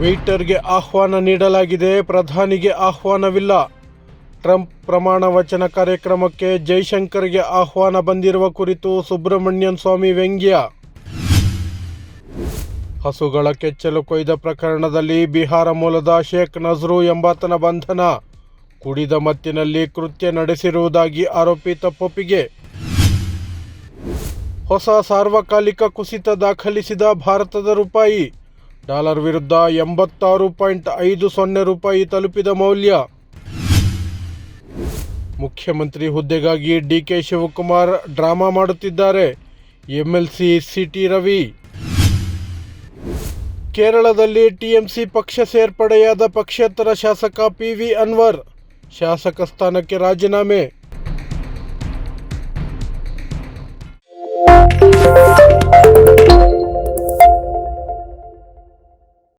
ವೆಯ್ಟರ್ಗೆ ಆಹ್ವಾನ ನೀಡಲಾಗಿದೆ. ಪ್ರಧಾನಿಗೆ ಆಹ್ವಾನವಿಲ್ಲ. ಟ್ರಂಪ್ ಪ್ರಮಾಣ ವಚನ ಕಾರ್ಯಕ್ರಮಕ್ಕೆ ಜೈಶಂಕರ್ಗೆ ಆಹ್ವಾನ ಬಂದಿರುವ ಕುರಿತು ಸುಬ್ರಹ್ಮಣ್ಯನ್ ಸ್ವಾಮಿ ವ್ಯಂಗ್ಯ. ಹಸುಗಳ ಕೆಚ್ಚಲು ಕೊಯ್ದ ಪ್ರಕರಣದಲ್ಲಿ ಬಿಹಾರ ಮೂಲದ ಶೇಖ್ ನಜ್ರು ಎಂಬಾತನ ಬಂಧನ. ಕುಡಿದ ಮತ್ತಿನಲ್ಲಿ ಕೃತ್ಯ ನಡೆಸಿರುವುದಾಗಿ ಆರೋಪಿ ತಪ್ಪೊಪ್ಪಿಗೆ ಹೊಸ ಸಾರ್ವಕಾಲಿಕ ಕುಸಿತ ದಾಖಲಿಸಿದ ಭಾರತದ ರೂಪಾಯಿ. ಡಾಲರ್ ವಿರುದ್ಧ ಎಂಬತ್ತಾರು ಪಾಯಿಂಟ್ ಐದು ಸೊನ್ನೆ ರೂಪಾಯಿ ತಲುಪಿದ ಮೌಲ್ಯ. ಮುಖ್ಯಮಂತ್ರಿ ಹುದ್ದೆಗಾಗಿ ಡಿಕೆ ಶಿವಕುಮಾರ್ ಡ್ರಾಮಾ ಮಾಡುತ್ತಿದ್ದಾರೆ. MLC C T Ravi. ಕೇರಳದಲ್ಲಿ ಟಿಎಂಸಿ ಪಕ್ಷ ಸೇರ್ಪಡೆಯಾದ ಪಕ್ಷೇತರ ಶಾಸಕ ಪಿವಿ ಅನ್ವರ್. ಶಾಸಕ ಸ್ಥಾನಕ್ಕೆ ರಾಜೀನಾಮೆ.